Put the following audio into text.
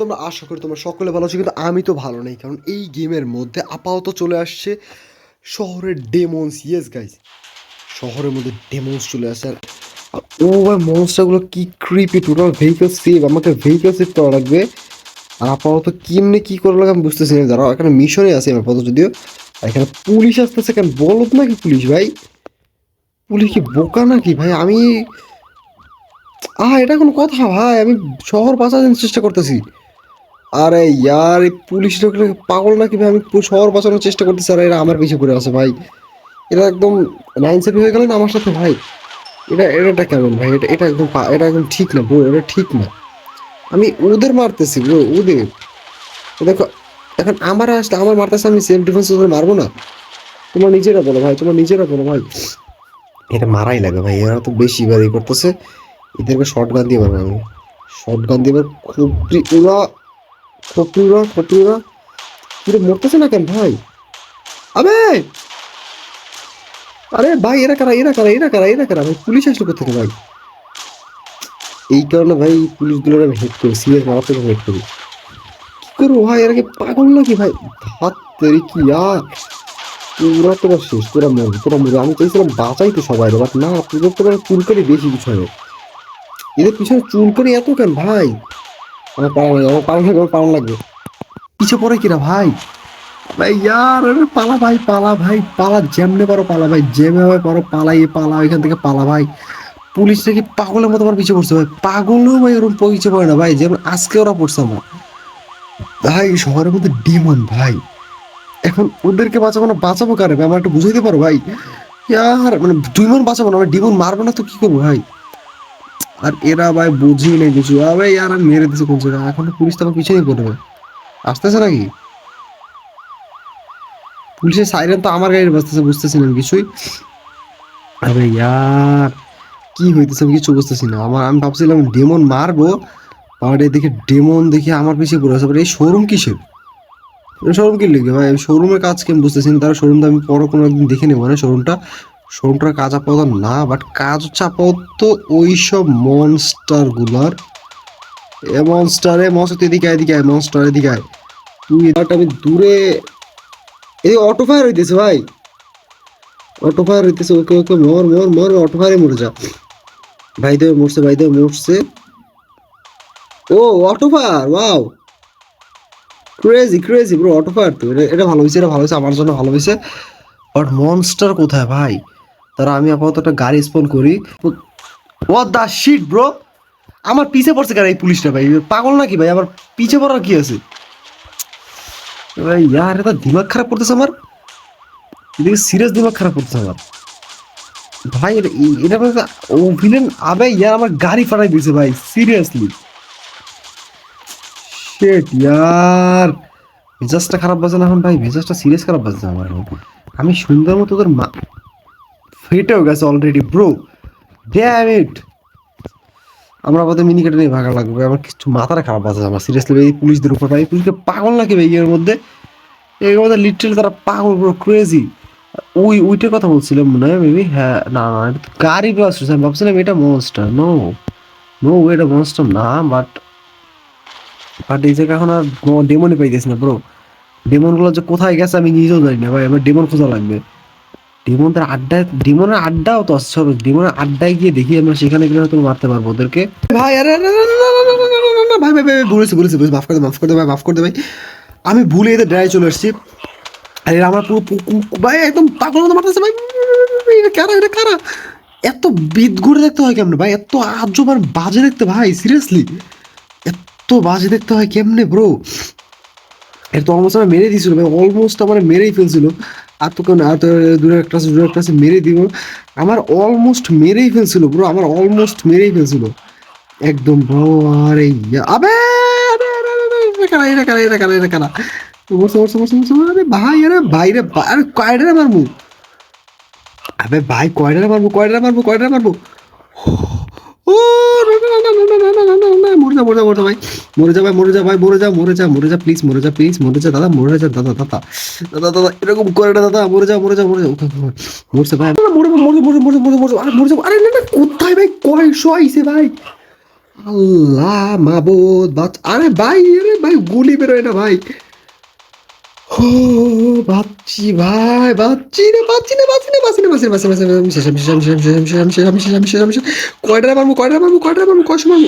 তোমরা আশা করি তোমরা সকলে ভালো আছো, কিন্তু আমি তো ভালো নেই, কারণ এই গেমের মধ্যে আপাতত চলে আসছে শহরের ডেমন্স ইয়েস গাইজ শহরের মধ্যে ডেমন্স চলে আসছে। আর ও ভাই মনস্টারগুলো কি ক্রিপি টোটাল ভেহিকল সেভ আমাকে ভেহিকল সেভ করা লাগবে। আর আপাতত কেমনে কি করা লাগে আমি বুঝতেছি না। দাঁড়াও এখানে মিশনে আছে, আপাতত যদিও, আর এখানে পুলিশ আসতেছে কেন? বলত নাকি পুলিশ, ভাই? পুলিশ কি বোকা নাকি, ভাই? আমি, আহ, এটা কোনো কথা, ভাই, আমি শহর বাঁচানোর চেষ্টা করতেছি। আরে ইয়ার, এই পুলিশ লোকগুলো পাগল নাকি ভাই? আমি শহর বাঁচানোর চেষ্টা করতেছি। আর এরা আমার পিছু করে আছে ভাই। এটা একদম নাইন সেভি হয়ে গেল না আমার সাথে ভাই? এটা এটা কেমন ভাই? এটা এটা একদম এটা একদম ঠিক না ব্রো এটা ঠিক না। আমি ওদের মারতেছি ব্রো ওদের। দেখো, এখন আমার আসলে আমার মারতেছে, আমি সেলফ ডিফেন্স ওদের মারবো না? তোমার নিজেরা বলো ভাই, তোমার নিজেরা বলো ভাই। এটা মারাই লাগে ভাই, এরা তো বেশি বাড়ি করতেছে। এদেরকে শর্ট গান দিয়ে মারবো আমি। শর্ট গান দিয়ে খুবই ওরা কিরে মরতেছে না কেন ভাই। আবে! আরে ভাই এরা কারা এরা কারা এরা কারা এরা কারা ভাই পুলিশ কোথেকে ভাই? এই কারণে ভাই পুলিশগুলো আমি করি সিরিয়াস করি কি করব ভাই পাগল নাকি ভাই? হাত তেরি কি আর তোরা তোরা শেষ তোরা মরবি তোরা আমি চাইছিলাম বাঁচাইতে সবাই বাট না তোদের তোরা চুলকারি বেশি কিছু হবে এদের পিছনে চুলকারি এত কেন ভাই? আমার পালন লাগবে আমার পালন লাগবে আমার লাগবে পিছে পড়ে কিনা ভাই? ভাই ইয়ার পালা ভাই পালা ভাই, পালা যেমনে পারো পালা ভাই, যেভাবে পারো পালাই পালা এখান থেকে পালা ভাই। পুলিশ নাকি পাগলের মতো আমার পিছিয়ে পড়ছে ভাই, পাগলও ভাই ওরকম পিছিয়ে পড়ে না ভাই, যেমন আজকে ওরা পড়ছে আমার। ভাই, শহরের মধ্যে ডিমন ভাই। এখন ওদেরকে বাঁচাবো না, বাঁচাবো কারে আমার একটু বুঝাইতে পারো ভাই? ইয়ার মানে দুই মন বাঁচাবো না আমি ডিমন মারবো না তো কি করব ভাই? আর এরা ভাই বুঝি নেই কিছু। আবে আমি মেরে দিছে কোন জায়গায়? এখন পুলিশ তো আমার পিছনেই পড়বে আসতেছে নাকি? পুলিশের সাইরেন তো আমার গাড়ি বাজতেছে, বুঝতেছি না কিছুই। আরে ইয়ার, কি হইতেছে আমি কিছু বুঝতেছি না। আমার, আমি ভাবছিলাম ডেমন মারবো আর দেখে ডেমন দেখে আমার পিছিয়ে পড়ে আছে। এই শোরুম কিসের? শোরুম কি লিখবে ভাই? শোরুমের কাজ কি বুঝতেছি না। তার শোরুমটা আমি পরে কোনো একদিন দেখে নেব না শোরুমটা শোরুমটার কাজ আপাতত না বাট কাজ হচ্ছে আপাতত ওই সব মনস্টারগুলার। এ মনস্টার মনস্টার এদিকে এদিকে আয় মনস্টার এদিকে আয়। তুই বাট আমি দূরে এই অটো ফায়ার হইতেছে ভাই। অটো ফায়ার হইতেছে, ওকে ওকে, মর মর মর অটো ফায়ারে মরে যা। ভাই দেবে মরছে, ভাই দেবে মরছে। ও auto fire wow crazy crazy bro auto fire তো। এটা এটা ভালো হয়েছে এটা ভালো হয়েছে আমার জন্য ভালো হয়েছে বাট মনস্টার কোথায় ভাই? তারা আমি আপাতত একটা গাড়ি স্পন করি। হোয়াট দা শিট ব্রো আমার পিছে পড়ছে কেন এই পুলিশটা ভাই? পাগল নাকি ভাই? আমার পিছে পড়ার কি আছে? ভাই, ইয়ার, এটা দিমাগ খারাপ করতেছে আমার। এদিকে সিরিয়াস দিমাগ খারাপ করতেছে আমার। ভাই, এটা ও ভিলেন আবে, ইয়ার আমার গাড়ি ফাটাই দিয়েছে ভাই সিরিয়াসলি শেট ইয়ার। মেজাজটা খারাপ বাজে না এখন ভাই, মেজাজটা সিরিয়াস খারাপ বাজছে আমার আমি সুন্দর মতো তোর মা ফেটেও গেছে অলরেডি ব্রো ড্যাম ইট আমরা আমাদের মিনি কেটে নিয়ে ভাগা লাগবে। আমার কিছু মাথাটা খারাপ আছে আমার। সিরিয়াসলি এই পুলিশদের উপর, ভাই পুলিশকে পাগল নাকি ভাই, এর মধ্যে? এর মধ্যে লিটারেলি তারা পাগল ব্রো ক্রেজি ওই, ওইটার কথা বলছিলাম মনে হয় মেবি হ্যাঁ না না, এটা তো গাড়ি বাস আমি ভাবছিলাম এটা মনস্টার নো নো এটা মনস্টার না বাট বাট এই জায়গা এখন আর ডেমনই পাইতেছি না ব্রো ডেমনগুলো যে কোথায় গেছে আমি নিজেও জানি না, ভাই। আমার ডেমন খোঁজা লাগবে। ডিমনদের আড্ডায় ডিমনের আড্ডাও তো আসছে ডিমনের আড্ডায় গিয়ে দেখি আমরা সেখানে গেলে হয়তো মারতে পারব ওদেরকে। ভাই, আরে ভাই ভাই ভাই বলেছি বলেছি বলেছি মাফ করে মাফ করে ভাই, মাফ করে ভাই। আমি ভুলে এদের ড্রাই চলে আসছি। আর এরা আমার পুরো ভাই, একদম পাগল মতো মারতেছে, ভাই এটা কারা এটা কারা? এত বিদ ঘুরে দেখতে হয় কেমনে, ভাই? এত আজব আর বাজে দেখতে, ভাই, সিরিয়াসলি। এত বাজে দেখতে হয় কেমনে ব্রো এটা তো অলমোস্ট আমার মেরে দিয়েছিল, ভাই, অলমোস্ট আমার মেরেই ফেলছিল। আর তো কেন আর তো দূরে একটা আছে, দূরে একটা মেরে দিব। আমার অলমোস্ট মেরেই ফেলছিল ব্রো আমার অলমোস্ট মেরেই ফেলছিল। একদম ব্রো আরে আবে কারা, এটা কারা এটা কারা আরে ভাই, আরে আরে কয়ডারে মারবো? আবে ভাই, কয়ডারে মারবো কয়ডারে মারবো কয়ডারে মারবো? ও ভাই মরে যা ভাই মরে যা ভাই যা প্লিজ প্লিজ দাদা দাদা দাদা দাদা দাদা এরকম করে দাদা যা মরে ভাই আরে মরে কোথায় ভাই কয় শোয়াইছে ভাই আরে ভাই আরে ভাই গুলি বেরোয় না ভাই ও বাচ্চি ভাই বাচ্চি না বাচ্চি না বাচ্চি না বাচ্চি না বাচ্চি না বাচ্চি না বাচ্চি না আমি শেষ আমি শেষ আমি শেষ আমি শেষ আমি শেষ আমি শেষ আমি শেষ আমি শেষ কয়টা মারবো কয়টা মারবো কয়টা মারবো কয় সময়